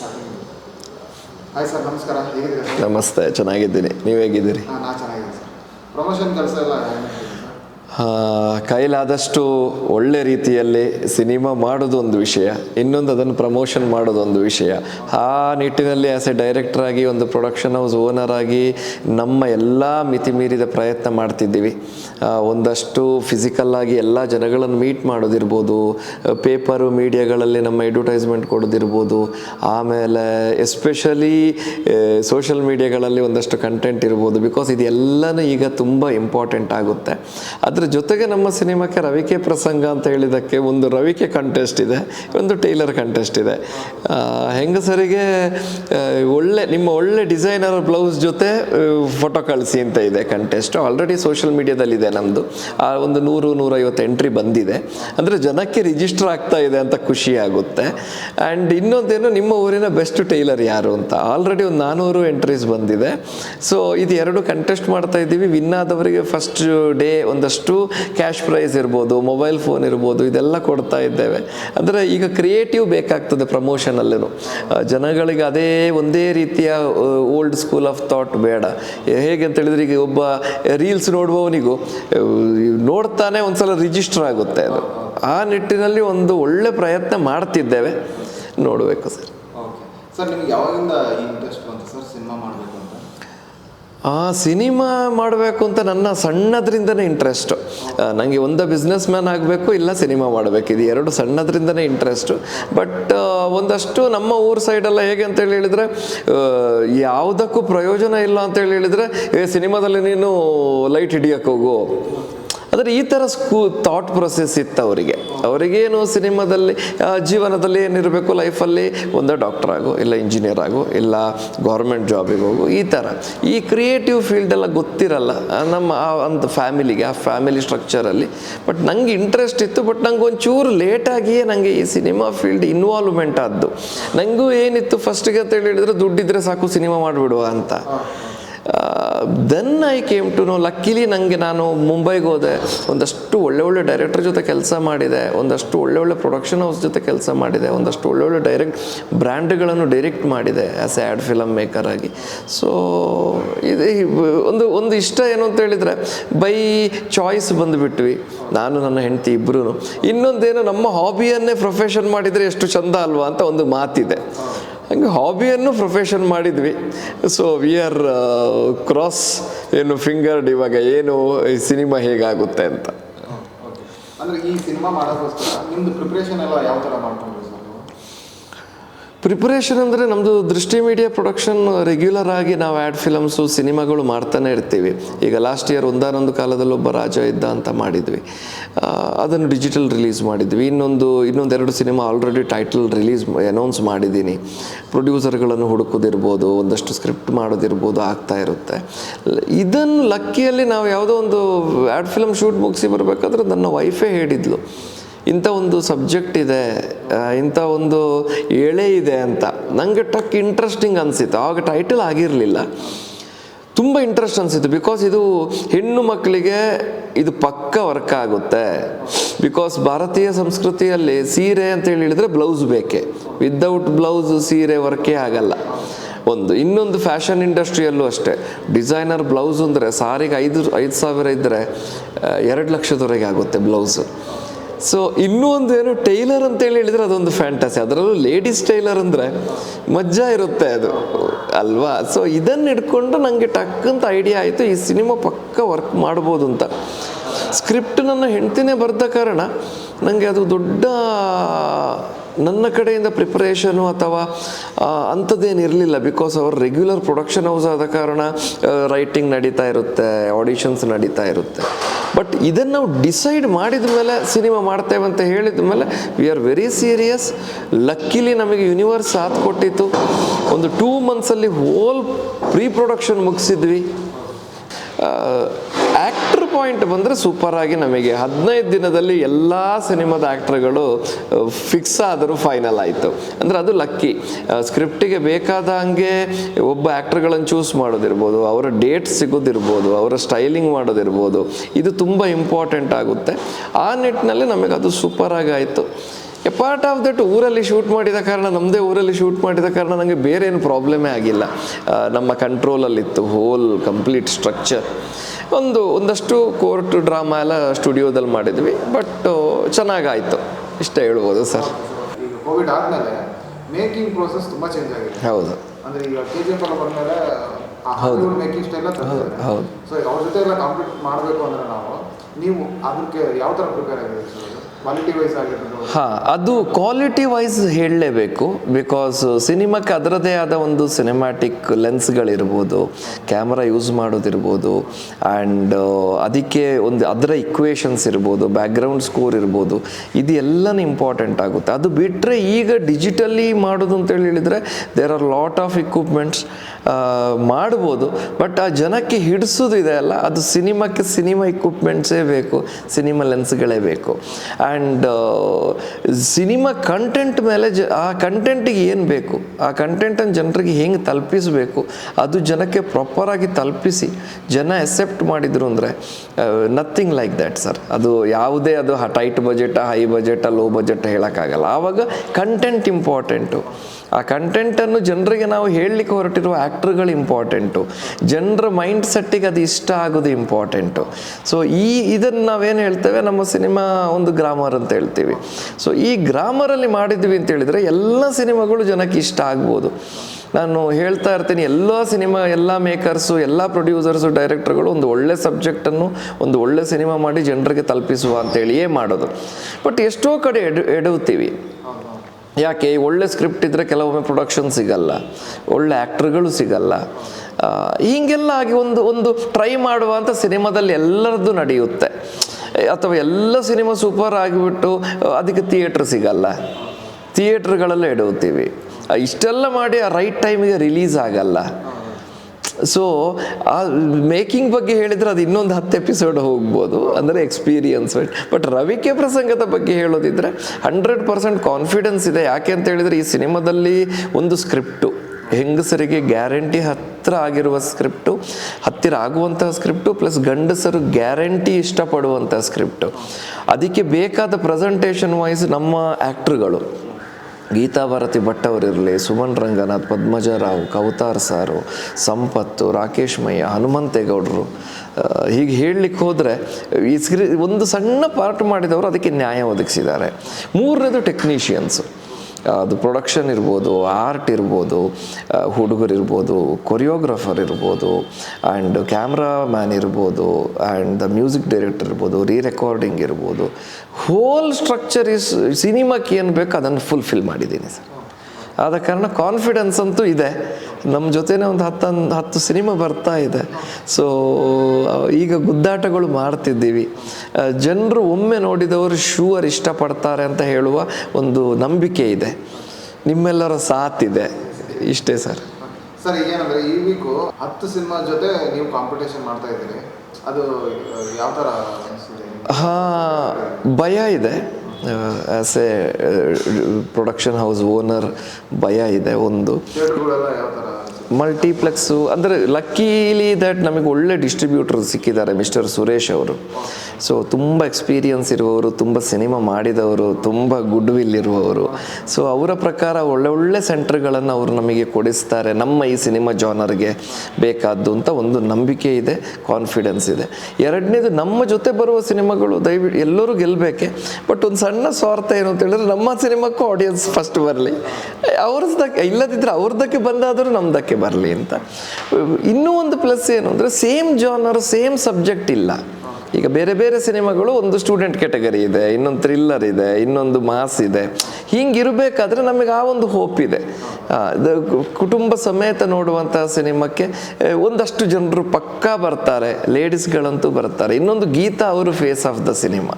Hi sir ನಮಸ್ಕಾರ. ಹೇಗಿದ್ದೀರಾ? ನಮಸ್ತೆ. ಚೆನ್ನಾಗಿದ್ದೀನಿ. ನೀವು ಹೇಗಿದ್ದೀರಿ? ಪ್ರಮೋಷನ್ ಕೆಲಸ ಎಲ್ಲ ಹೆಂಗ್ ನಡೀತಿದೆ ಸರ್ ಆ, ಕೈಲಾದಷ್ಟು ಒಳ್ಳೆ ರೀತಿಯಲ್ಲಿ ಸಿನಿಮಾ ಮಾಡೋದು ಒಂದು ವಿಷಯ, ಇನ್ನೊಂದು ಅದನ್ನು ಪ್ರಮೋಷನ್ ಮಾಡೋದು ಒಂದು ವಿಷಯ. ಆ ನಿಟ್ಟಿನಲ್ಲಿ ಆ್ಯಸ್ ಎ ಡೈರೆಕ್ಟರ್ ಆಗಿ ಒಂದು ಪ್ರೊಡಕ್ಷನ್ ಹೌಸ್ ಓನರ್ ಆಗಿ ನಮ್ಮ ಎಲ್ಲ ಮಿತಿ ಮೀರಿದ ಪ್ರಯತ್ನ ಮಾಡ್ತಿದ್ದೀವಿ. ಒಂದಷ್ಟು ಫಿಸಿಕಲ್ ಆಗಿ ಎಲ್ಲ ಜನಗಳನ್ನು ಮೀಟ್ ಮಾಡೋದಿರ್ಬೋದು ಪೇಪರು ಮೀಡಿಯಾಗಳಲ್ಲಿ ನಮ್ಮ ಅಡ್ವರ್ಟೈಸ್ಮೆಂಟ್ ಕೊಡೋದಿರ್ಬೋದು, ಆಮೇಲೆ ಎಸ್ಪೆಷಲಿ ಸೋಷಿಯಲ್ ಮೀಡಿಯಾಗಳಲ್ಲಿ ಒಂದಷ್ಟು ಕಂಟೆಂಟ್ ಇರ್ಬೋದು ಬಿಕಾಸ್ ಇದೆಲ್ಲನೂ ಈಗ ತುಂಬ ಇಂಪಾರ್ಟೆಂಟ್ ಆಗುತ್ತೆ. ಅದ್ರ ಜೊತೆಗೆ ನಮ್ಮ ಸಿನಿಮಾಕ್ಕೆ ರವಿಕೆ ಪ್ರಸಂಗ ಅಂತ ಹೇಳಿದ್ದಕ್ಕೆ ಒಂದು ರವಿಕೆ ಕಂಟೆಸ್ಟ್ ಇದೆ, ಒಂದು ಟೈಲರ್ ಕಂಟೆಸ್ಟ್ ಇದೆ. ಹೆಂಗಸರಿಗೆ ಒಳ್ಳೆ, ನಿಮ್ಮ ಒಳ್ಳೆ ಡಿಸೈನರ್ ಬ್ಲೌಸ್ ಜೊತೆ ಫೋಟೋ ಕಳಿಸಿ ಅಂತ ಇದೆ ಕಂಟೆಸ್ಟ್ ಆಲ್ರೆಡಿ ಸೋಷಿಯಲ್ ಮೀಡಿಯಾದಲ್ಲಿದೆ ನಮ್ಮದು ಆ, ಒಂದು ನೂರು, ನೂರೈವತ್ತು ಎಂಟ್ರಿ ಬಂದಿದೆ. ಅಂದರೆ ಜನಕ್ಕೆ ರಿಜಿಸ್ಟರ್ ಆಗ್ತಾ ಇದೆ ಅಂತ ಖುಷಿ ಆಗುತ್ತೆ. ಆ್ಯಂಡ್ ಇನ್ನೊಂದೇನು, ನಿಮ್ಮ ಊರಿನ ಬೆಸ್ಟ್ ಟೈಲರ್ ಯಾರು ಅಂತ. ಆಲ್ರೆಡಿ ಒಂದು ನಾನ್ನೂರು ಎಂಟ್ರೀಸ್ ಬಂದಿದೆ. ಸೊ ಇದು ಎರಡು ಕಂಟೆಸ್ಟ್ ಮಾಡ್ತಾ ಇದ್ದೀವಿ. ವಿನ್ ಆದವರಿಗೆ ಫಸ್ಟ್ ಡೇ ಒಂದಷ್ಟು ಕ್ಯಾಶ್ ಪ್ರೈಸ್ ಇರ್ಬೋದು ಮೊಬೈಲ್ ಫೋನ್ ಇರ್ಬೋದು, ಇದೆಲ್ಲ ಕೊಡ್ತಾ ಇದ್ದೇವೆ. ಅಂದರೆ ಈಗ ಕ್ರಿಯೇಟಿವ್ ಬೇಕಾಗ್ತದೆ ಪ್ರಮೋಷನಲ್ಲೇನು ಜನಗಳಿಗೆ ಅದೇ ಒಂದೇ ರೀತಿಯ ಓಲ್ಡ್ ಸ್ಕೂಲ್ ಆಫ್ ಥಾಟ್ ಬೇಡ. ಹೇಗೆ ಅಂತ ಹೇಳಿದ್ರೆ ಈಗ ಒಬ್ಬ ರೀಲ್ಸ್ ನೋಡುವವನಿಗೂ ನೋಡ್ತಾನೆ ಒಂದ್ಸಲ ರಿಜಿಸ್ಟರ್ ಆಗುತ್ತೆ ಅದು. ಆ ನಿಟ್ಟಿನಲ್ಲಿ ಒಂದು ಒಳ್ಳೆ ಪ್ರಯತ್ನ ಮಾಡ್ತಿದ್ದೇವೆ. ನೋಡಬೇಕು ಸರ್. ಸರ್, ನಿಮ್ಗೆ ಯಾವಾಗಿಂದ ಇಂಟ್ರೆಸ್ಟ್ ಬಂತು ಸರ್? ಸಿನಿಮಾ ಮಾಡಬೇಕು ಅಂತ? ಆ ಸಿನಿಮಾ ಮಾಡಬೇಕು ಅಂತ ನನ್ನ ಸಣ್ಣದ್ರಿಂದನೇ ಇಂಟ್ರೆಸ್ಟು ನನಗೆ ಒಂದು ಬಿಸ್ನೆಸ್ ಮ್ಯಾನ್ ಆಗಬೇಕು, ಇಲ್ಲ ಸಿನಿಮಾ ಮಾಡಬೇಕು. ಇದು ಎರಡು ಸಣ್ಣದ್ರಿಂದನೇ ಇಂಟ್ರೆಸ್ಟು ಬಟ್ ಒಂದಷ್ಟು ನಮ್ಮ ಊರ ಸೈಡೆಲ್ಲ ಹೇಗೆ ಅಂತೇಳಿ ಹೇಳಿದರೆ ಯಾವುದಕ್ಕೂ ಪ್ರಯೋಜನ ಇಲ್ಲ ಅಂತೇಳಿ ಹೇಳಿದರೆ ಸಿನಿಮಾದಲ್ಲಿ ನೀನು ಲೈಟ್ ಹಿಡಿಯೋಕ್ಕೆ ಹೋಗು. ಆದರೆ ಈ ಥರ ಸ್ಕೂ ಥಾಟ್ ಪ್ರೊಸೆಸ್ ಇತ್ತು ಅವರಿಗೆ. ಅವರಿಗೇನು ಸಿನಿಮಾದಲ್ಲಿ ಜೀವನದಲ್ಲಿ ಏನಿರಬೇಕು, ಲೈಫಲ್ಲಿ ಒಂದು ಡಾಕ್ಟರ್ ಆಗು, ಇಲ್ಲ ಇಂಜಿನಿಯರ್ ಆಗು, ಇಲ್ಲ ಗೌರ್ಮೆಂಟ್ ಜಾಬಿಗೆ ಹೋಗು, ಈ ಥರ. ಈ ಕ್ರಿಯೇಟಿವ್ ಫೀಲ್ಡೆಲ್ಲ ಗೊತ್ತಿರಲ್ಲ ನಮ್ಮ, ಆ ಒಂದು ಫ್ಯಾಮಿಲಿಗೆ ಆ ಫ್ಯಾಮಿಲಿ ಸ್ಟ್ರಕ್ಚರಲ್ಲಿ ಬಟ್ ನಂಗೆ ಇಂಟ್ರೆಸ್ಟ್ ಇತ್ತು ಬಟ್ ನಂಗೆ ಒಂಚೂರು ಲೇಟಾಗಿಯೇ ನನಗೆ ಈ ಸಿನಿಮಾ ಫೀಲ್ಡ್ ಇನ್ವಾಲ್ವ್ಮೆಂಟ್ ಆದ್ದು. ನನಗೂ ಏನಿತ್ತು ಫಸ್ಟಿಗೆ ಅಂತ ಹೇಳಿದರೆ ದುಡ್ಡಿದ್ರೆ ಸಾಕು ಸಿನಿಮಾ ಮಾಡಿಬಿಡುವ ಅಂತ. Then I came to know luckily ನನಗೆ ನಾನು ಮುಂಬೈಗೆ ಹೋದೆ. ಒಂದಷ್ಟು ಒಳ್ಳೆ ಒಳ್ಳೆ ಡೈರೆಕ್ಟರ್ ಜೊತೆ ಕೆಲಸ ಮಾಡಿದೆ. ಒಂದಷ್ಟು ಒಳ್ಳೆ ಒಳ್ಳೆ ಪ್ರೊಡಕ್ಷನ್ ಹೌಸ್ ಜೊತೆ ಕೆಲಸ ಮಾಡಿದೆ. ಒಂದಷ್ಟು ಒಳ್ಳೆ ಒಳ್ಳೆ ಡೈರೆಕ್ಟ್ ಬ್ರ್ಯಾಂಡ್ಗಳನ್ನು ಡೈರೆಕ್ಟ್ ಮಾಡಿದೆ as a ad film maker ಆಗಿ. ಸೊ ಇದು ಒಂದು ಒಂದು ಇಷ್ಟ ಏನು ಅಂತ ಹೇಳಿದರೆ ಬೈ ಚಾಯ್ಸ್ ಬಂದುಬಿಟ್ವಿ. ನಾನು, ನನ್ನ ಹೆಂಡತಿ ಇಬ್ಬರೂ ಇನ್ನೊಂದೇನು, ನಮ್ಮ ಹಾಬಿಯನ್ನೇ ಪ್ರೊಫೆಷನ್ ಮಾಡಿದರೆ ಎಷ್ಟು ಚಂದ ಅಲ್ವಾ ಅಂತ ಒಂದು ಮಾತಿದೆ. ಹಂಗೆ ಹಾಬಿಯನ್ನು ಪ್ರೊಫೆಷನ್ ಮಾಡಿದ್ವಿ. ಸೊ ವಿ ಆರ್ ಕ್ರಾಸ್ ಏನು ಫಿಂಗರ್ಡ್ ಇವಾಗ ಏನು, ಈ ಸಿನಿಮಾ ಹೇಗಾಗುತ್ತೆ ಅಂತ. ಅಂದರೆ ಈ ಸಿನಿಮಾ ಮಾಡೋದಕ್ಕೋಸ್ಕರ ನಿಮ್ಮದು ಪ್ರಿಪ್ರೇಷನ್ ಎಲ್ಲ ಯಾವ ಥರ ನೀವು ಪ್ರಿಪರೇಷನ್ ಅಂದರೆ ನಮ್ಮದು ದೃಷ್ಟಿ ಮೀಡಿಯಾ ಪ್ರೊಡಕ್ಷನ್ ರೆಗ್ಯುಲರ್ ಆಗಿ ನಾವು ಆ್ಯಡ್ ಫಿಲಮ್ಸು ಸಿನಿಮಾಗಳು ಮಾಡ್ತಾನೆ ಇರ್ತೀವಿ. ಈಗ ಲಾಸ್ಟ್ ಇಯರ್ ಒಂದಾನೊಂದು ಕಾಲದಲ್ಲಿ ಒಬ್ಬ ರಾಜ ಇದ್ದ ಅಂತ ಮಾಡಿದ್ವಿ. ಅದನ್ನು ಡಿಜಿಟಲ್ ರಿಲೀಸ್ ಮಾಡಿದ್ವಿ. ಇನ್ನೊಂದು, ಇನ್ನೊಂದೆರಡು cinema already title release announce ಮಾಡಿದ್ದೀನಿ. ಪ್ರೊಡ್ಯೂಸರ್ಗಳನ್ನು ಹುಡುಕೋದಿರ್ಬೋದು, ಒಂದಷ್ಟು ಸ್ಕ್ರಿಪ್ಟ್ ಮಾಡೋದಿರ್ಬೋದು, ಆಗ್ತಾ ಇರುತ್ತೆ. ಇದನ್ನು ಲಕ್ಕಿಯಲ್ಲಿ ನಾವು ಯಾವುದೋ ಒಂದು ಆ್ಯಡ್ ಫಿಲಮ್ ಶೂಟ್ ಮುಗಿಸಿ ಬರಬೇಕಾದ್ರೆ ನನ್ನ ವೈಫೇ ಹೇಳಿದ್ಲು. ಇಂಥ ಒಂದು ಸಬ್ಜೆಕ್ಟ್ ಇದೆ ಇಂಥ ಒಂದು ಎಳೆ ಇದೆ ಅಂತ ನನಗೆ ಟಕ್ ಇಂಟ್ರೆಸ್ಟಿಂಗ್ ಅನಿಸಿತ್ತು. ಆವಾಗ ಟೈಟಲ್ ಆಗಿರಲಿಲ್ಲ. ತುಂಬ ಇಂಟ್ರೆಸ್ಟ್ ಅನಿಸಿತ್ತು. ಬಿಕಾಸ್ ಇದು ಹೆಣ್ಣು ಮಕ್ಕಳಿಗೆ ಇದು ಪಕ್ಕ ವರ್ಕ್ ಆಗುತ್ತೆ. ಬಿಕಾಸ್ ಭಾರತೀಯ ಸಂಸ್ಕೃತಿಯಲ್ಲಿ ಸೀರೆ ಅಂತ ಹೇಳಿ ಹೇಳಿದರೆ ಬ್ಲೌಸ್ ಬೇಕೇ. ವಿದೌಟ್ ಬ್ಲೌಸ್ ಸೀರೆ ವರ್ಕೇ ಆಗಲ್ಲ. ಒಂದು, ಇನ್ನೊಂದು ಫ್ಯಾಷನ್ ಇಂಡಸ್ಟ್ರಿಯಲ್ಲೂ ಅಷ್ಟೇ. ಡಿಸೈನರ್ ಬ್ಲೌಸ್ ಅಂದರೆ ಸಾರಿಗೆ ಐದು ಐದು ಸಾವಿರ ಇದ್ದರೆ ಎರಡು ಲಕ್ಷದವರೆಗೆ ಆಗುತ್ತೆ ಬ್ಲೌಸು ಸೊ ಇನ್ನೂ ಒಂದು ಏನು, ಟೈಲರ್ ಅಂತೇಳಿ ಹೇಳಿದರೆ ಅದೊಂದು ಫ್ಯಾಂಟಸಿ ಅದರಲ್ಲೂ ಲೇಡೀಸ್ ಟೈಲರ್ ಅಂದರೆ ಮಜ್ಜಾ ಇರುತ್ತೆ ಅದು. ಅಲ್ವಾ? ಸೊ ಇದನ್ನು ಹಿಡ್ಕೊಂಡು ನನಗೆ ಟಕ್ಕಂತ ಐಡಿಯಾ ಆಯಿತು, ಈ ಸಿನಿಮಾ ಪಕ್ಕ ವರ್ಕ್ ಮಾಡ್ಬೋದು ಅಂತ. ಸ್ಕ್ರಿಪ್ಟ್ ನನ್ನ ಹೆಂಡ್ತಿನೇ ಬರೆದ ಕಾರಣ ನನಗೆ ಅದು ದೊಡ್ಡ ನನ್ನ ಕಡೆಯಿಂದ ಪ್ರಿಪರೇಷನು ಅಥವಾ ಅಂಥದ್ದೇನು ಇರಲಿಲ್ಲ ಬಿಕಾಸ್ ಅವ್ರ ರೆಗ್ಯುಲರ್ ಪ್ರೊಡಕ್ಷನ್ ಹೌಸ್ ಆದ ಕಾರಣ ರೈಟಿಂಗ್ ನಡೀತಾ ಇರುತ್ತೆ ಆಡಿಷನ್ಸ್ ನಡೀತಾ ಇರುತ್ತೆ. ಬಟ್ ಇದನ್ನು ನಾವು ಡಿಸೈಡ್ ಮಾಡಿದ ಮೇಲೆ ಸಿನಿಮಾ ಮಾಡ್ತೇವೆ ಅಂತ ಹೇಳಿದ ಮೇಲೆ we are very serious luckily ನಮಗೆ ಯೂನಿವರ್ಸ್ ಸಾಥ್ ಕೊಟ್ಟಿತ್ತು. ಒಂದು ಟೂ ಮಂತ್ಸಲ್ಲಿ ಹೋಲ್ ಪ್ರೀ ಪ್ರೊಡಕ್ಷನ್ ಮುಗಿಸಿದ್ವಿ. ಆ್ಯಕ್ಟ್ರ್ ಪಾಯಿಂಟ್ ಬಂದರೆ ಸೂಪರಾಗಿ ನಮಗೆ ಹದಿನೈದು ದಿನದಲ್ಲಿ ಎಲ್ಲ ಸಿನಿಮಾದ ಆ್ಯಕ್ಟ್ರ್ಗಳು ಫಿಕ್ಸ್ ಆದರೂ ಫೈನಲ್ ಆಯಿತು. ಅಂದರೆ ಅದು ಲಕ್ಕಿ ಸ್ಕ್ರಿಪ್ಟಿಗೆ ಬೇಕಾದ ಹಾಗೆ ಒಬ್ಬ ಆ್ಯಕ್ಟ್ರ್ಗಳನ್ನು ಚೂಸ್ ಮಾಡೋದಿರ್ಬೋದು, ಅವರ ಡೇಟ್ ಸಿಗೋದಿರ್ಬೋದು, ಅವರ ಸ್ಟೈಲಿಂಗ್ ಮಾಡೋದಿರ್ಬೋದು. ಇದು ತುಂಬ ಇಂಪಾರ್ಟೆಂಟ್ ಆಗುತ್ತೆ. ಆ ನಿಟ್ಟಿನಲ್ಲಿ ನಮಗೆ ಅದು ಸೂಪರಾಗಿ ಆಯಿತು. ಪಾರ್ಟ್ ಆಫ್ ದಟ್ ಊರಲ್ಲಿ ಶೂಟ್ ಮಾಡಿದ ಕಾರಣ ನಮ್ಮದೇ ಊರಲ್ಲಿ ಶೂಟ್ ಮಾಡಿದ ಕಾರಣ ನನಗೆ ಬೇರೆ ಏನು ಪ್ರಾಬ್ಲಮೇ ಆಗಿಲ್ಲ. ನಮ್ಮ ಕಂಟ್ರೋಲಲ್ಲಿತ್ತು ಹೋಲ್ ಕಂಪ್ಲೀಟ್ ಸ್ಟ್ರಕ್ಚರ್ ಒಂದು ಒಂದಷ್ಟು ಕೋರ್ಟ್ ಡ್ರಾಮಾ ಎಲ್ಲ ಸ್ಟುಡಿಯೋದಲ್ಲಿ ಮಾಡಿದ್ವಿ ಬಟ್ ಚೆನ್ನಾಗಾಯಿತು. ಇಷ್ಟ ಹೇಳ್ಬೋದು ಸರ್ ಈಗ ಕೋವಿಡ್ ಆದಮೇಲೆ ಮೇಕಿಂಗ್ ಪ್ರೋಸೆಸ್ ತುಂಬ ಚೇಂಜ್ ಆಗಿದೆ. ಹೌದು. ಅಂದ್ರೆ ಈಗ ಕೆ ಜಿ ಎಫ್ ಎಲ್ಲ ಬಂದ್ಮೇಲೆ ಹೌದು. ಮೇಕಿಂಗ್ ಸ್ಟೈಲ್ ಹೌದು. ಸೊ ಅವ್ರ ಜೊತೆ ಎಲ್ಲ ಕಾಂಪ್ಲೀಟ್ ಮಾಡಬೇಕು ಅಂದ್ರೆ ನಾವು ನೀವು ಅದಕ್ಕೆ ಯಾವ ಥರ ಪ್ರಿಪೇರ್ ಹಾಂ, ಅದು ಕ್ವಾಲಿಟಿ ವೈಸ್ ಹೇಳಲೇಬೇಕು. ಬಿಕಾಸ್ ಸಿನಿಮಾಕ್ಕೆ ಅದರದೇ ಆದ ಒಂದು ಸಿನಿಮ್ಯಾಟಿಕ್ ಲೆನ್ಸ್ಗಳಿರ್ಬೋದು ಕ್ಯಾಮ್ರಾ ಯೂಸ್ ಮಾಡೋದಿರ್ಬೋದು ಆ್ಯಂಡ್ ಅದಕ್ಕೆ ಒಂದು ಅದರ ಇಕ್ವೇಷನ್ಸ್ ಇರ್ಬೋದು ಬ್ಯಾಕ್ಗ್ರೌಂಡ್ ಸ್ಕೋರ್ ಇರ್ಬೋದು, ಇದು ಎಲ್ಲನೂ ಇಂಪಾರ್ಟೆಂಟ್ ಆಗುತ್ತೆ. ಅದು ಬಿಟ್ಟರೆ ಈಗ ಡಿಜಿಟಲಿ ಮಾಡೋದು ಅಂತೇಳಿ ಹೇಳಿದರೆ there are lot of equipments ಮಾಡ್ಬೋದು ಬಟ್ ಆ ಜನಕ್ಕೆ ಹಿಡಿಸೋದು ಇದೆ ಅಲ್ಲ, ಅದು ಸಿನಿಮಾಕ್ಕೆ ಸಿನಿಮಾ ಇಕ್ವಿಪ್ಮೆಂಟ್ಸೇ ಬೇಕು, ಸಿನಿಮಾ ಲೆನ್ಸ್ಗಳೇ ಬೇಕು. ಆ್ಯಂಡ್ ಸಿನಿಮಾ ಕಂಟೆಂಟ್ ಮೇಲೆ ಜ, ಆ ಕಂಟೆಂಟಿಗೆ ಏನು ಬೇಕು, ಆ ಕಂಟೆಂಟನ್ನು ಜನರಿಗೆ ಹೆಂಗೆ ತಲುಪಿಸಬೇಕು, ಅದು ಜನಕ್ಕೆ ಪ್ರಾಪರಾಗಿ ತಲುಪಿಸಿ, ಜನ ಎಕ್ಸೆಪ್ಟ್ ಮಾಡಿದ್ರು ಅಂದರೆ ನಥಿಂಗ್ ಲೈಕ್ ದ್ಯಾಟ್ ಸರ್ ಅದು ಯಾವುದೇ, ಅದು tight budget high budget low budget ಹೇಳೋಕ್ಕಾಗಲ್ಲ. ಆವಾಗ ಕಂಟೆಂಟ್ ಇಂಪಾರ್ಟೆಂಟು ಆ ಕಂಟೆಂಟನ್ನು ಜನರಿಗೆ ನಾವು ಹೇಳಲಿಕ್ಕೆ ಹೊರಟಿರುವ ಆ್ಯಕ್ಟ್ರುಗಳು ಇಂಪಾರ್ಟೆಂಟು ಜನರ ಮೈಂಡ್ ಸೆಟ್ಟಿಗೆ ಅದು ಇಷ್ಟ ಆಗೋದು ಇಂಪಾರ್ಟೆಂಟು ಸೊ ಈ ಇದನ್ನು ನಾವೇನು ಹೇಳ್ತೇವೆ? ನಮ್ಮ ಸಿನಿಮಾ ಒಂದು ಗ್ರಾಮರ್ ಅಂತ ಹೇಳ್ತೀವಿ. ಸೊ ಈ ಗ್ರಾಮರಲ್ಲಿ ಮಾಡಿದ್ವಿ ಅಂತ ಹೇಳಿದರೆ ಎಲ್ಲ ಸಿನಿಮಾಗಳು ಜನಕ್ಕೆ ಇಷ್ಟ ಆಗ್ಬೋದು. ನಾನು ಹೇಳ್ತಾ ಇರ್ತೀನಿ, ಎಲ್ಲ ಸಿನಿಮಾ, ಎಲ್ಲ ಮೇಕರ್ಸು ಎಲ್ಲ ಪ್ರೊಡ್ಯೂಸರ್ಸು ಡೈರೆಕ್ಟರ್ಗಳು ಒಂದು ಒಳ್ಳೆ ಸಬ್ಜೆಕ್ಟನ್ನು ಒಂದು ಒಳ್ಳೆ ಸಿನಿಮಾ ಮಾಡಿ ಜನರಿಗೆ ತಲುಪಿಸುವ ಅಂತೇಳಿಯೇ ಮಾಡೋದು. ಬಟ್ ಎಷ್ಟೋ ಕಡೆ ಎಡು, ಎಡವುತ್ತೀವಿ. ಯಾಕೆ ಒಳ್ಳೆ ಸ್ಕ್ರಿಪ್ಟ್ ಇದ್ದರೆ ಕೆಲವೊಮ್ಮೆ ಪ್ರೊಡಕ್ಷನ್ ಸಿಗಲ್ಲ, ಒಳ್ಳೆ ಆ್ಯಕ್ಟ್ರುಗಳು ಸಿಗಲ್ಲ. ಹೀಗೆಲ್ಲ ಆಗಿ ಒಂದು ಒಂದು ಟ್ರೈ ಮಾಡುವ ಸಿನಿಮಾದಲ್ಲಿ ಎಲ್ಲರದ್ದು ನಡೆಯುತ್ತೆ. ಅಥವಾ ಎಲ್ಲ ಸಿನಿಮಾ ಸೂಪರ್ ಆಗಿಬಿಟ್ಟು ಅದಕ್ಕೆ ಥಿಯೇಟ್ರ್ ಸಿಗಲ್ಲ. ಥಿಯೇಟ್ರ್ಗಳಲ್ಲೇ ಇಡುತ್ತೀವಿ. ಇಷ್ಟೆಲ್ಲ ಮಾಡಿ ಆ ರೈಟ್ ಟೈಮಿಗೆ ರಿಲೀಸ್ ಆಗಲ್ಲ. ಸೊ ಆ ಮೇಕಿಂಗ್ ಬಗ್ಗೆ ಹೇಳಿದರೆ ಅದು ಇನ್ನೊಂದು ಹತ್ತು ಎಪಿಸೋಡ್ ಹೋಗ್ಬೋದು, ಅಂದರೆ ಎಕ್ಸ್ಪೀರಿಯನ್ಸ್ ಬಟ್ ರವಿಕೆ ಪ್ರಸಂಗದ ಬಗ್ಗೆ ಹೇಳೋದಿದ್ರೆ ಹಂಡ್ರೆಡ್ ಪರ್ಸೆಂಟ್ ಕಾನ್ಫಿಡೆನ್ಸ್ ಇದೆ. ಯಾಕೆ ಅಂತ ಹೇಳಿದರೆ ಈ ಸಿನಿಮಾದಲ್ಲಿ ಒಂದು ಸ್ಕ್ರಿಪ್ಟು ಹೆಂಗಸರಿಗೆ ಗ್ಯಾರಂಟಿ ಹತ್ತಿರ ಆಗಿರುವ ಸ್ಕ್ರಿಪ್ಟು ಹತ್ತಿರ ಆಗುವಂತಹ ಸ್ಕ್ರಿಪ್ಟು ಪ್ಲಸ್ ಗಂಡಸರು ಗ್ಯಾರಂಟಿ ಇಷ್ಟಪಡುವಂಥ ಸ್ಕ್ರಿಪ್ಟು ಅದಕ್ಕೆ ಬೇಕಾದ ಪ್ರೆಸೆಂಟೇಷನ್ ವೈಸ್ ನಮ್ಮ ಆ್ಯಕ್ಟ್ರುಗಳು ಗೀತಾ ಭಾರತಿ ಭಟ್ ಅವರಿರಲಿ ಸುಮನ್ ರಂಗನಾಥ್, ಪದ್ಮಜರಾವ್, ಕೌತಾರ್ ಸಾರು, ಸಂಪತ್ತು, ರಾಕೇಶ್ ಮಯ್ಯ ಹನುಮಂತೇಗೌಡರು ಹೀಗೆ ಹೇಳಲಿಕ್ಕೆ ಹೋದರೆ ಈ ಸ್ಕ್ರಿ ಒಂದು ಸಣ್ಣ ಪಾರ್ಟ್ ಮಾಡಿದವರು ಅದಕ್ಕೆ ನ್ಯಾಯ ಒದಗಿಸಿದ್ದಾರೆ. ಮೂರನೇದು ಟೆಕ್ನಿಷಿಯನ್ಸು ಅದು ಪ್ರೊಡಕ್ಷನ್ ಇರ್ಬೋದು ಆರ್ಟ್ ಇರ್ಬೋದು ಹುಡುಗರು ಹುಡುಗರಿರ್ಬೋದು ಕೊರಿಯೋಗ್ರಫರ್ ಇರ್ಬೋದು ಆ್ಯಂಡ್ ಕ್ಯಾಮ್ರಾ ಮ್ಯಾನ್ ಇರ್ಬೋದು ಆ್ಯಂಡ್ ದ ಮ್ಯೂಸಿಕ್ ಡೈರೆಕ್ಟರ್ ಇರ್ಬೋದು ರೀ ರೆಕಾರ್ಡಿಂಗ್ ಇರ್ಬೋದು ಹೋಲ್ ಸ್ಟ್ರಕ್ಚರ್ ಇಸ್ ಸಿನಿಮಾಕ್ಕೆ ಏನು ಬೇಕು ಅದನ್ನು ಫುಲ್ಫಿಲ್ ಮಾಡಿದ್ದೀನಿ ಸರ್. ಆದ ಕಾರಣ ಕಾನ್ಫಿಡೆನ್ಸ್ ಅಂತೂ ಇದೆ. ನಮ್ಮ ಜೊತೆನೇ ಒಂದು ಹತ್ತೊಂದು ಹತ್ತು ಸಿನಿಮಾ ಬರ್ತಾ ಇದೆ. ಸೊ ಈಗ ಗುದ್ದಾಟಗಳು ಮಾಡ್ತಿದ್ದೀವಿ. ಜನರು ಒಮ್ಮೆ ನೋಡಿದವರು ಶೂವರ್ ಇಷ್ಟಪಡ್ತಾರೆ ಅಂತ ಹೇಳುವ ಒಂದು ನಂಬಿಕೆ ಇದೆ. ನಿಮ್ಮೆಲ್ಲರ ಸಾಥ್ ಇದೆ. ಇಷ್ಟೇ ಸರ್. ಸರ್ ಈಗೇನಂದ್ರೆ ಈ ವೀಕು ಹತ್ತು ಸಿನಿಮಾ ಜೊತೆ ನೀವು ಕಾಂಪಿಟೇಷನ್ ಮಾಡ್ತಾ ಇದ್ದೀರಿ. ಅದು ಯಾವ ಥರ ಹಾಂ ಭಯ ಇದೆ. As a production house owner ಭಯ ಇದೆ ಒಂದು. ಮಲ್ಟಿಪ್ಲೆಕ್ಸು, ಅಂದರೆ ಲಕ್ಕೀಲಿ ದ್ಯಾಟ್ ನಮಗೆ ಒಳ್ಳೆ ಡಿಸ್ಟ್ರಿಬ್ಯೂಟರ್ ಸಿಕ್ಕಿದ್ದಾರೆ ಮಿಸ್ಟರ್ ಸುರೇಶ್ ಅವರು. ಸೊ ತುಂಬ ಎಕ್ಸ್ಪೀರಿಯನ್ಸ್ ಇರುವವರು, ತುಂಬ ಸಿನಿಮಾ ಮಾಡಿದವರು, ತುಂಬ ಗುಡ್ ವಿಲ್ ಇರುವವರು. ಸೊ ಅವರ ಪ್ರಕಾರ ಒಳ್ಳೆ ಒಳ್ಳೆ ಸೆಂಟರ್ಗಳನ್ನು ಅವರು ನಮಗೆ ಕೊಡಿಸ್ತಾರೆ, ನಮ್ಮ ಈ ಸಿನಿಮಾ ಜಾನರ್ಗೆ ಬೇಕಾದ್ದು ಅಂತ ಒಂದು ನಂಬಿಕೆ ಇದೆ ಕಾನ್ಫಿಡೆನ್ಸ್ ಇದೆ. ಎರಡನೇದು, ನಮ್ಮ ಜೊತೆ ಬರುವ ಸಿನಿಮಾಗಳು ದಯವಿಟ್ಟು ಎಲ್ಲರೂ ಗೆಲ್ಲಬೇಕೆ ಬಟ್ ಒಂದು ಸಣ್ಣ ಸ್ವಾರ್ಥ ಏನು ಅಂತ ಹೇಳಿದ್ರೆ, ನಮ್ಮ ಸಿನಿಮಾಕ್ಕೂ ಆಡಿಯನ್ಸ್ ಫಸ್ಟ್ ಬರಲಿ. ಅವ್ರದ್ದಕ್ಕೆ ಇಲ್ಲದಿದ್ದರೆ ಅವ್ರದ್ದಕ್ಕೆ ಬಂದಾದರೂ ನಮ್ದಕ್ಕೆ ಬರಲಿ ಅಂತ. ಇನ್ನೂ ಒಂದು ಪ್ಲಸ್ ಏನು ಅಂದರೆ ಸೇಮ್ ಜಾನರ್ ಸೇಮ್ ಸಬ್ಜೆಕ್ಟ್ ಇಲ್ಲ. ಈಗ ಬೇರೆ ಬೇರೆ ಸಿನಿಮಾಗಳು ಒಂದು ಸ್ಟೂಡೆಂಟ್ ಕ್ಯಾಟಗರಿ ಇದೆ, ಇನ್ನೊಂದು ಥ್ರಿಲ್ಲರ್ ಇದೆ, ಇನ್ನೊಂದು ಮಾಸ್ ಇದೆ. ಹಿಂಗಿರಬೇಕಾದ್ರೆ ನಮಗೆ ಆ ಒಂದು ಹೋಪ್ ಇದೆ. ಕುಟುಂಬ ಸಮೇತ ನೋಡುವಂತಹ ಸಿನಿಮಾಕ್ಕೆ ಒಂದಷ್ಟು ಜನರು ಪಕ್ಕಾ ಬರ್ತಾರೆ ಲೇಡೀಸ್ಗಳಂತೂ ಬರ್ತಾರೆ. ಇನ್ನೊಂದು ಗೀತಾ ಅವರು ಫೇಸ್ ಆಫ್ ದ ಸಿನಿಮಾ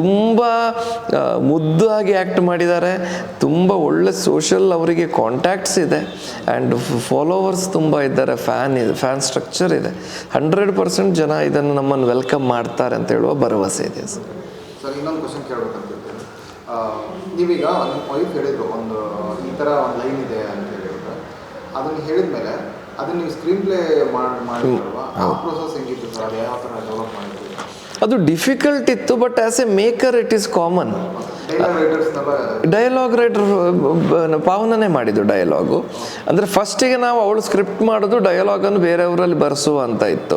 ತುಂಬ ಮುದ್ದಾಗಿ ಆ್ಯಕ್ಟ್ ಮಾಡಿದ್ದಾರೆ. ತುಂಬ ಒಳ್ಳೆ ಸೋಷಲ್ ಅವರಿಗೆ ಕಾಂಟ್ಯಾಕ್ಟ್ಸ್ ಇದೆ. ಆ್ಯಂಡ್ ಫಾಲೋವರ್ಸ್ ತುಂಬ ಇದ್ದಾರೆ. ಫ್ಯಾನ್ ಇದೆ ಫ್ಯಾನ್ ಸ್ಟ್ರಕ್ಚರ್ ಇದೆ. ಹಂಡ್ರೆಡ್ ಪರ್ಸೆಂಟ್ ಜನ ಇದನ್ನು ನಮ್ಮನ್ನು ವೆಲ್ಕಮ್ ಮಾಡ್ತಾರೆ ಅಂತ ಹೇಳುವ ಭರವಸೆ ಇದೆ ಸರ್ ಸರ್ ಇನ್ನೊಂದು ಕ್ವಶನ್ ಕೇಳಬೇಕಂತ ನೀವೀಗ ಒಂದು ವೈಫ್ ಹೇಳಿದ್ರು ಒಂದು ಈ ಥರ ಒಂದು ಲೈನ್ ಇದೆ ಅಂತ ಹೇಳಿದ್ರೆ. ಅದನ್ನು ಹೇಳಿದ್ಮೇಲೆ ಅದನ್ನ ನೀವು ಸ್ಕ್ರೀನ್ ಪ್ಲೇ ಮಾಡಿ ಮಾಡಿದ್ರಲ್ವಾ? ಆ ಪ್ರೋಸೆಸ್ ಹೆಂಗಿತ್ತು ಸರ್ ಅದು ಯಾವ ಥರ ಡೆವಲಪ್ ಮಾಡಿದ್ರಿ? ಅದು ಡಿಫಿಕಲ್ಟ್ ಇತ್ತು but as a maker it is common dialogue writer ಪಾವನನೇ ಮಾಡಿದ್ದು ಡಯಲಾಗು ಅಂದರೆ ಫಸ್ಟಿಗೆ ನಾವು ಅವಳು ಸ್ಕ್ರಿಪ್ಟ್ ಮಾಡೋದು ಡಯಲಾಗನ್ನು ಬೇರೆಯವರಲ್ಲಿ ಬರೆಸುವ ಅಂತ ಇತ್ತು.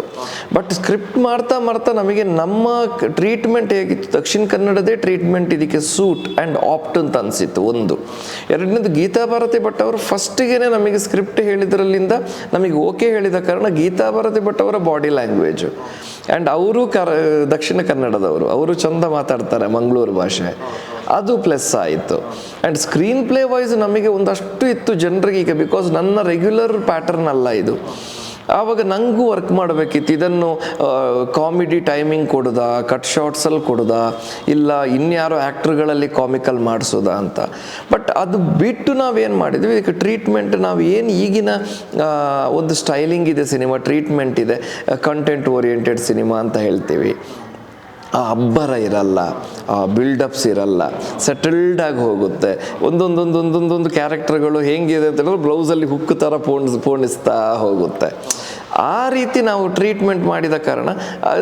ಬಟ್ ಸ್ಕ್ರಿಪ್ಟ್ ಮಾಡ್ತಾ ಮಾಡ್ತಾ ನಮಗೆ ನಮ್ಮ ಟ್ರೀಟ್ಮೆಂಟ್ ಹೇಗಿತ್ತು? ದಕ್ಷಿಣ ಕನ್ನಡದೇ ಟ್ರೀಟ್ಮೆಂಟ್ ಇದಕ್ಕೆ ಸೂಟ್ ಆ್ಯಂಡ್ ಆಪ್ಟ್ ಅಂತ ಅನಿಸಿತ್ತು ಒಂದು. ಎರಡನೇದು ಗೀತಾ ಭಾರತಿ ಭಟ್ ಅವರು ಫಸ್ಟಿಗೆ ನಮಗೆ ಸ್ಕ್ರಿಪ್ಟ್ ಹೇಳಿದ್ರಲ್ಲಿಂದ ನಮಗೆ ಓಕೆ ಹೇಳಿದ ಕಾರಣ ಗೀತಾ ಭಾರತಿ ಭಟ್ ಅವರ ಬಾಡಿ ಲ್ಯಾಂಗ್ವೇಜು ಆ್ಯಂಡ್ ಅವರು ಕರ, ದಕ್ಷಿಣ ಕನ್ನಡದವರು, ಅವರು ಚಂದ ಮಾತಾಡ್ತಾರೆ ಮಂಗಳೂರು ಭಾಷೆ. ಅದು ಪ್ಲಸ್ ಆಯಿತು. ಆ್ಯಂಡ್ ಸ್ಕ್ರೀನ್ ಪ್ಲೇ ವೈಸ್ ನಮಗೆ ಒಂದಷ್ಟು ಇತ್ತು ಜನರಿಗೆ ಈಗ ಬಿಕಾಸ್ ನನ್ನ ರೆಗ್ಯುಲರ್ ಪ್ಯಾಟರ್ನ್ ಅಲ್ಲ ಇದು. ಆವಾಗ ನನಗೂ ವರ್ಕ್ ಮಾಡಬೇಕಿತ್ತು. ಇದನ್ನು ಕಾಮಿಡಿ ಟೈಮಿಂಗ್ ಕೊಡೋದಾ ಕಟ್ ಶಾರ್ಟ್ಸಲ್ಲಿ ಕೊಡೋದಾ, ಇಲ್ಲ ಇನ್ಯಾರೋ ಆ್ಯಕ್ಟ್ರುಗಳಲ್ಲಿ ಕಾಮಿಕಲ್ ಮಾಡಿಸೋದಾ ಅಂತ. ಬಟ್ ಅದು ಬಿಟ್ಟು ನಾವೇನು ಮಾಡಿದ್ವಿ? ಇದಕ್ಕೆ ಟ್ರೀಟ್ಮೆಂಟ್ ನಾವು ಏನು ಈಗಿನ ಒಂದು ಸ್ಟೈಲಿಂಗ್ ಇದೆ ಸಿನಿಮಾ ಟ್ರೀಟ್ಮೆಂಟ್ ಇದೆ ಕಂಟೆಂಟ್ ಓರಿಯೆಂಟೆಡ್ ಸಿನಿಮಾ ಅಂತ ಹೇಳ್ತೀವಿ. ಆ ಅಬ್ಬರ ಇರಲ್ಲ ಆ ಬಿಲ್ಡಪ್ಸ್ ಇರಲ್ಲ ಸೆಟಲ್ಡಾಗಿ ಹೋಗುತ್ತೆ. ಒಂದೊಂದೊಂದು ಒಂದೊಂದೊಂದು ಕ್ಯಾರೆಕ್ಟರ್ಗಳು ಹೇಗಿದೆ ಅಂತ ಹೇಳಿದ್ರೆ ಬ್ಲೌಸಲ್ಲಿ ಹುಕ್ ಥರ ಪೋಣಿಸ್ ಪೋಣಿಸ್ತಾ ಹೋಗುತ್ತೆ. ಆ ರೀತಿ ನಾವು ಟ್ರೀಟ್ಮೆಂಟ್ ಮಾಡಿದ ಕಾರಣ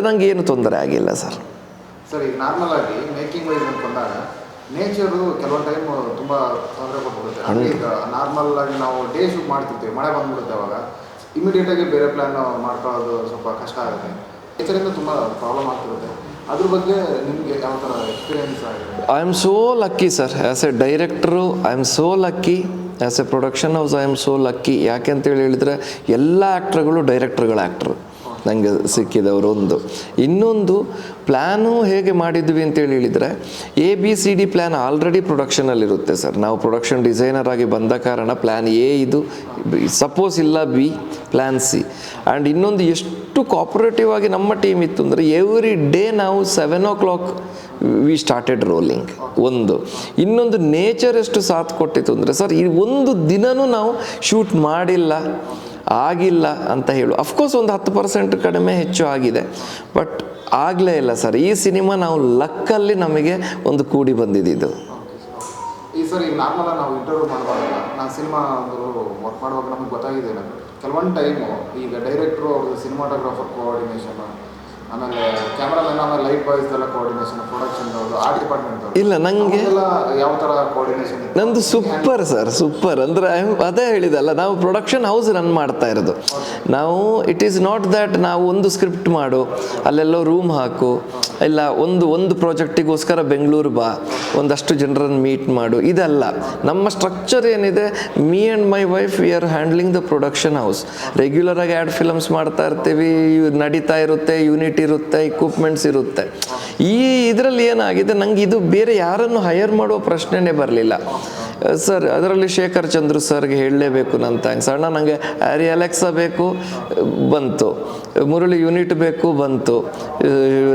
ನಂಗೆ ಏನು ತೊಂದರೆ ಆಗಿಲ್ಲ ಸರ್. ಸರಿ ನಾರ್ಮಲ್ ಆಗಿ ಮೇಕಿಂಗ್ ವೈಸ್ ಅಂತಂದಾಗ ನೇಚರು ಕೆಲವೊಂದು ಟೈಮ್ ತುಂಬ ತೊಂದರೆ ಕೊಟ್ಬಿಡುತ್ತೆ. ನಾರ್ಮಲ್ ಆಗಿ ನಾವು ಡೇ ಶೂಟ್ ಮಾಡ್ತಿರ್ತೀವಿ ಮಳೆ ಬಂದ್ಬಿಡುತ್ತೆ ಅವಾಗ. ಇಮಿಡಿಯೇಟ್ ಆಗಿ ಬೇರೆ ಪ್ಲ್ಯಾನ್ ಮಾಡ್ಕೊಳ್ಳೋದು ಸ್ವಲ್ಪ ಕಷ್ಟ ಆಗುತ್ತೆ. ನೇಚರಿಂದ ತುಂಬ ಪ್ರಾಬ್ಲಮ್ ಆಗ್ತಿರುತ್ತೆ. ಅದ್ರ ಬಗ್ಗೆ ನಿಮಗೆ ಯಾವ ಥರ experience I am so lucky sir as a director I am so lucky as a production house I am so lucky ಯಾಕೆ ಅಂತೇಳಿ ಹೇಳಿದರೆ, ಎಲ್ಲ ಆ್ಯಕ್ಟ್ರುಗಳು ಡೈರೆಕ್ಟ್ರುಗಳ ಆ್ಯಕ್ಟ್ರು ನನಗೆ ಸಿಕ್ಕಿದವರು ಒಂದು. ಇನ್ನೊಂದು ಪ್ಲ್ಯಾನು ಹೇಗೆ ಮಾಡಿದ್ವಿ ಅಂತೇಳಿ ಹೇಳಿದರೆ A B C D plan already ಪ್ರೊಡಕ್ಷನಲ್ಲಿರುತ್ತೆ sir ನಾವು ಪ್ರೊಡಕ್ಷನ್ ಡಿಸೈನರ್ ಆಗಿ ಬಂದ ಕಾರಣ ಪ್ಲ್ಯಾನ್ ಎ ಇದು ಸಪೋಸ್ ಇಲ್ಲ ಬಿ ಪ್ಲ್ಯಾನ್ ಸಿ ಆ್ಯಂಡ್ ಇನ್ನೊಂದು, ಎಷ್ಟು ಕಾಪರೇಟಿವ್ ಆಗಿ ನಮ್ಮ ಟೀಮ್ ಇತ್ತು ಅಂದರೆ ಎವ್ರಿ ಡೇ ನಾವು seven o'clock we started rolling ಒಂದು. ಇನ್ನೊಂದು ನೇಚರ್ ಎಷ್ಟು ಸಾಥ್ ಕೊಟ್ಟಿತ್ತು ಅಂದರೆ, ಸರ್, ಈ ಒಂದು ದಿನನೂ ನಾವು ಶೂಟ್ ಮಾಡಿಲ್ಲ, ಆಗಿಲ್ಲ ಅಂತ ಹೇಳು. ಅಫ್ಕೋರ್ಸ್ ಒಂದು ಹತ್ತು ಪರ್ಸೆಂಟ್ ಕಡಿಮೆ ಹೆಚ್ಚು ಆಗಿದೆ. ಬಟ್ ಆಗಲೇ ಇಲ್ಲ, ಸರ್, ಈ ಸಿನಿಮಾ ನಾವು ಲಕ್ಕಲ್ಲಿ ನಮಗೆ ಒಂದು ಕೂಡಿ ಬಂದಿದ್ದು. ಈ ಸರ್ ನಾರ್ಮಲಾಗಿ ನಾರ್ಮಲ್ ನಾವು ಇಂಟರ್ವ್ಯೂ ಮಾಡುವಾಗ ನಾನು ಸಿನಿಮಾ ಒಂದು ವರ್ಕ್ ಮಾಡುವಾಗ ನಮಗೆ ಗೊತ್ತಾಗಿದೆ ಕೆಲವೊಂದು ಟೈಮು ಈಗ ಡೈರೆಕ್ಟ್ರು ಅವ್ರದ್ದು ಸಿನಿಮಾಟೋಗ್ರಾಫರ್ ಕೋಆರ್ಡಿನೇಷನ್ ಆಮೇಲೆ ಕ್ಯಾಮ್ರಾಮನ್ ಆಮೇಲೆ ಲೈಟ್ ಬಾಯ್ಸ್ ಎಲ್ಲ ಕೋಆರ್ಡಿನೇಷನ್ ಪ್ರೊಡಕ್ಷನ್ ಆರ್ಟ್ ಡಿಪಾರ್ಟ್ಮೆಂಟ್ ಇಲ್ಲ ನನಗೆ ಯಾವ ಥರ ಕೋಆರ್ಡಿನೇಷನ್ ನಂದು ಸೂಪರ್ ಸರ್ ಸೂಪರ್ ಅಂದರೆ ಅದೇ ಹೇಳಿದಲ್ಲ ನಾವು ಪ್ರೊಡಕ್ಷನ್ ಹೌಸ್ ರನ್ ಮಾಡ್ತಾ ಇರೋದು. ನಾವು ಇಟ್ ಈಸ್ ನಾಟ್ ದ್ಯಾಟ್ ನಾವು ಒಂದು ಸ್ಕ್ರಿಪ್ಟ್ ಮಾಡು ಅಲ್ಲೆಲ್ಲೋ ರೂಮ್ ಹಾಕು ಇಲ್ಲ ಒಂದು ಒಂದು ಪ್ರಾಜೆಕ್ಟಿಗೋಸ್ಕರ ಬೆಂಗಳೂರು ಬಾ ಒಂದಷ್ಟು ಜನರನ್ನು ಮೀಟ್ ಮಾಡು ಇದಲ್ಲ. ನಮ್ಮ ಸ್ಟ್ರಕ್ಚರ್ ಏನಿದೆ me and my wife we are handling the production house regular ಆಗಿ ಆ್ಯಡ್ ಫಿಲಮ್ಸ್ ಮಾಡ್ತಾ ಇರ್ತೀವಿ ನಡೀತಾ ಇರುತ್ತೆ ಯೂನಿಟ್ ಇರುತ್ತೆ ಇಕ್ವಿಪ್ಮೆಂಟ್ಸ್ ಇರುತ್ತೆ. ಈ ಇದರಲ್ಲಿ ಏನಾಗಿದೆ, ನಂಗೆ ಇದು ಬೇರೆ ಯಾರನ್ನು ಹೈಯರ್ ಮಾಡುವ ಪ್ರಶ್ನೆನೇ ಬರಲಿಲ್ಲ. ಸರ್, ಅದರಲ್ಲಿ ಶೇಖರ್ ಚಂದ್ರು ಸರ್ಗೆ ಹೇಳಲೇಬೇಕು ನನ್ನ ಥ್ಯಾಂಕ್ಸ್ ಅಣ್ಣ ನನಗೆ ಆ್ಯರಿ ಅಲೆಕ್ಸಾ ಬೇಕು, ಬಂತು. ಮುರಳಿ ಯೂನಿಟ್ ಬೇಕು, ಬಂತು.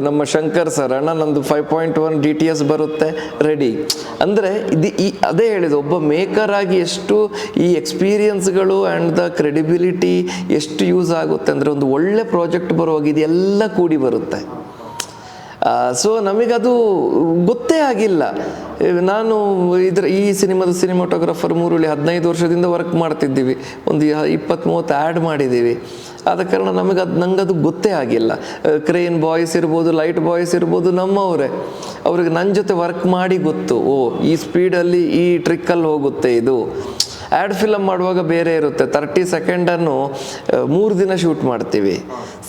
ನಮ್ಮ ಶಂಕರ್ ಸರ್, ಅಣ್ಣ, ನಂದು five point one D T S ಬರುತ್ತೆ ರೆಡಿ ಅಂದರೆ, ಇದು ಈ, ಅದೇ ಹೇಳಿದ್ದು, ಒಬ್ಬ ಮೇಕರ್ ಆಗಿ ಎಷ್ಟು ಈ ಎಕ್ಸ್ಪೀರಿಯನ್ಸ್ಗಳು ಆ್ಯಂಡ್ ದ ಕ್ರೆಡಿಬಿಲಿಟಿ ಎಷ್ಟು ಯೂಸ್ ಆಗುತ್ತೆ, ಅಂದರೆ ಒಂದು ಒಳ್ಳೆ ಪ್ರಾಜೆಕ್ಟ್ ಬರುವಾಗ ಇದೆಲ್ಲ ಕೂಡಿ ಬರುತ್ತೆ. ಸೊ ನಮಗದು ಗೊತ್ತೇ ಆಗಿಲ್ಲ. ನಾನು ಇದರ ಈ ಸಿನಿಮಾದ ಸಿನಿಮಾಟೋಗ್ರಾಫರ್ ಮೂರುಳ್ಳಿ ಹದಿನೈದು ವರ್ಷದಿಂದ ವರ್ಕ್ ಮಾಡ್ತಿದ್ದೀವಿ. ಒಂದು ಇಪ್ಪತ್ತು ಮೂವತ್ತು ಆ್ಯಡ್ ಮಾಡಿದ್ದೀವಿ. ಆದ ಕಾರಣ ನಮಗೆ ಅದು ನಂಗೆ ಅದು ಗೊತ್ತೇ ಆಗಿಲ್ಲ. ಕ್ರೇನ್ ಬಾಯ್ಸ್ ಇರ್ಬೋದು ಲೈಟ್ ಬಾಯ್ಸ್ ಇರ್ಬೋದು, ನಮ್ಮವರೇ. ಅವ್ರಿಗೆ ನನ್ನ ಜೊತೆ ವರ್ಕ್ ಮಾಡಿ ಗೊತ್ತು. ಓ, ಈ ಸ್ಪೀಡಲ್ಲಿ ಈ ಟ್ರಿಕ್ಕಲ್ಲಿ ಹೋಗುತ್ತೆ ಇದು. ಆ್ಯಡ್ ಫಿಲಮ್ ಮಾಡುವಾಗ ಬೇರೆ ಇರುತ್ತೆ. ತರ್ಟಿ ಸೆಕೆಂಡನ್ನು ಮೂರು ದಿನ ಶೂಟ್ ಮಾಡ್ತೀವಿ.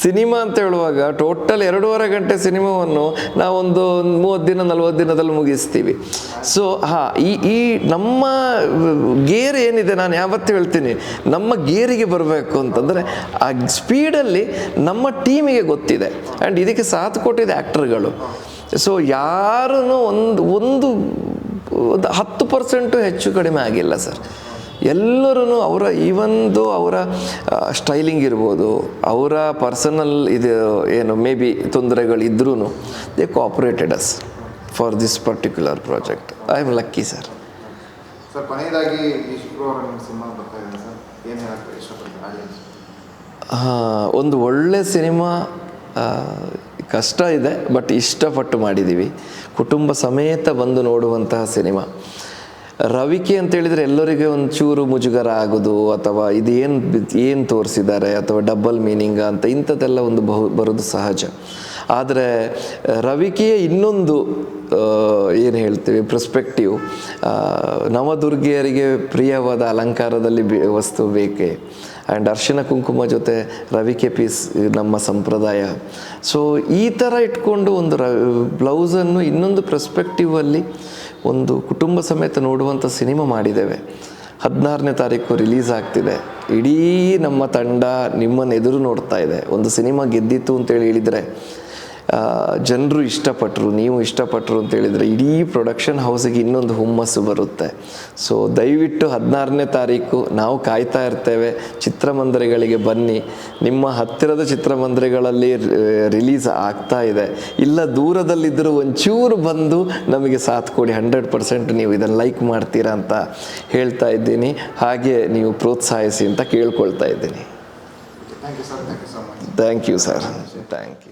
ಸಿನಿಮಾ ಅಂತ ಹೇಳುವಾಗ ಟೋಟಲ್ ಎರಡೂವರೆ ಗಂಟೆ ಸಿನಿಮಾವನ್ನು ನಾವೊಂದು ಮೂವತ್ತು ದಿನ, ನಲ್ವತ್ತು ದಿನದಲ್ಲಿ ಮುಗಿಸ್ತೀವಿ. ಸೊ ಹಾಂ, ಈ ಈ ನಮ್ಮ ಗೇರ್ ಏನಿದೆ ನಾನು ಯಾವತ್ತೂ ಹೇಳ್ತೀನಿ. ನಮ್ಮ ಗೇರಿಗೆ ಬರಬೇಕು ಅಂತಂದರೆ ಆ ಸ್ಪೀಡಲ್ಲಿ ನಮ್ಮ ಟೀಮಿಗೆ ಗೊತ್ತಿದೆ. ಆ್ಯಂಡ್ ಇದಕ್ಕೆ ಸಾಥ್ ಕೊಟ್ಟಿದೆ ಆ್ಯಕ್ಟರ್ಗಳು ಸೊ ಯಾರೂ ಒಂದು ಒಂದು ಒಂದು ಹತ್ತು ಪರ್ಸೆಂಟು ಹೆಚ್ಚು ಕಡಿಮೆ ಆಗಿಲ್ಲ ಸರ್. ಎಲ್ಲರೂ ಅವರ ಈವನ್ದು ಅವರ ಸ್ಟೈಲಿಂಗ್ ಇರ್ಬೋದು ಅವರ ಪರ್ಸನಲ್ ಇದು ಏನು maybe ತೊಂದರೆಗಳಿದ್ರೂ they cooperated us for this particular project. I am lucky sir. ಕೊನೆಯದಾಗಿ ಆಡಿಯನ್ಸ್ ಒಂದು ಒಳ್ಳೆ ಸಿನಿಮಾ ಕಷ್ಟ ಇದೆ ಬಟ್ ಇಷ್ಟಪಟ್ಟು ಮಾಡಿದ್ದೀವಿ. ಕುಟುಂಬ ಸಮೇತ ಬಂದು ನೋಡುವಂತಹ ಸಿನಿಮಾ. ರವಿಕೆ ಅಂತ ಹೇಳಿದ್ರೆ ಎಲ್ಲರಿಗೆ ಚೂರು ಮುಜುಗರ ಆಗೋದು ಅಥವಾ ಇದೇನು ಏನು ತೋರಿಸಿದ್ದಾರೆ ಅಥವಾ ಡಬಲ್ ಮೀನಿಂಗ್ ಅಂತ ಇಂಥದ್ದೆಲ್ಲ ಒಂದು ಬಹು ಬರೋದು ಸಹಜ. ಆದರೆ ರವಿಕೆಯ ಇನ್ನೊಂದು ಏನು ಹೇಳ್ತೀವಿ ಪ್ರಸ್ಪೆಕ್ಟಿವ್ ನವದುರ್ಗಿಯರಿಗೆ ಪ್ರಿಯವಾದ ಅಲಂಕಾರದಲ್ಲಿ ವಸ್ತು ಬೇಕೇ? ಆ್ಯಂಡ್ ಅರ್ಶಿನ ಕುಂಕುಮ ಜೊತೆ ರವಿಕೆ ಪೀಸ್ ನಮ್ಮ ಸಂಪ್ರದಾಯ. ಸೊ ಈ ಥರ ಇಟ್ಕೊಂಡು ಒಂದು ರ ಬ್ಲೌಸನ್ನು ಇನ್ನೊಂದು ಪ್ರೆಸ್ಪೆಕ್ಟಿವಲ್ಲಿ ಒಂದು ಕುಟುಂಬ ಸಮೇತ ನೋಡುವಂಥ ಸಿನಿಮಾ ಮಾಡಿದ್ದೇವೆ. ಹದಿನಾರನೇ ತಾರೀಕು ರಿಲೀಸ್ ಆಗ್ತಿದೆ. ಇಡೀ ನಮ್ಮ ತಂಡ ನಿಮ್ಮನ್ನು ಎದುರು ನೋಡ್ತಾ ಇದೆ. ಒಂದು ಸಿನಿಮಾ ಗೆದ್ದಿತ್ತು ಅಂತೇಳಿ ಹೇಳಿದರೆ ಜನರು ಇಷ್ಟಪಟ್ಟರು ನೀವು ಇಷ್ಟಪಟ್ಟರು ಅಂತ ಹೇಳಿದರೆ ಇಡೀ ಪ್ರೊಡಕ್ಷನ್ ಹೌಸಿಗೆ ಇನ್ನೊಂದು ಹುಮ್ಮಸ್ಸು ಬರುತ್ತೆ. ಸೊ ದಯವಿಟ್ಟು ಹದಿನಾರನೇ ತಾರೀಕು ನಾವು ಕಾಯ್ತಾ ಇರ್ತೇವೆ. ಚಿತ್ರಮಂದಿರಗಳಿಗೆ ಬನ್ನಿ. ನಿಮ್ಮ ಹತ್ತಿರದ ಚಿತ್ರಮಂದಿರಗಳಲ್ಲಿ ರಿಲೀಸ್ ಆಗ್ತಾ ಇದೆ. ಇಲ್ಲ ದೂರದಲ್ಲಿದ್ದರೂ ಒಂಚೂರು ಬಂದು ನಮಗೆ ಸಾಥ್ ಕೊಡಿ. ಹಂಡ್ರೆಡ್ ಪರ್ಸೆಂಟ್ ನೀವು ಇದನ್ನು ಲೈಕ್ ಮಾಡ್ತೀರಾ ಅಂತ ಹೇಳ್ತಾ ಇದ್ದೀನಿ. ಹಾಗೆ ನೀವು ಪ್ರೋತ್ಸಾಹಿಸಿ ಅಂತ ಕೇಳ್ಕೊಳ್ತಾ ಇದ್ದೀನಿ. Thank you sir thank you so much thank you sir thank you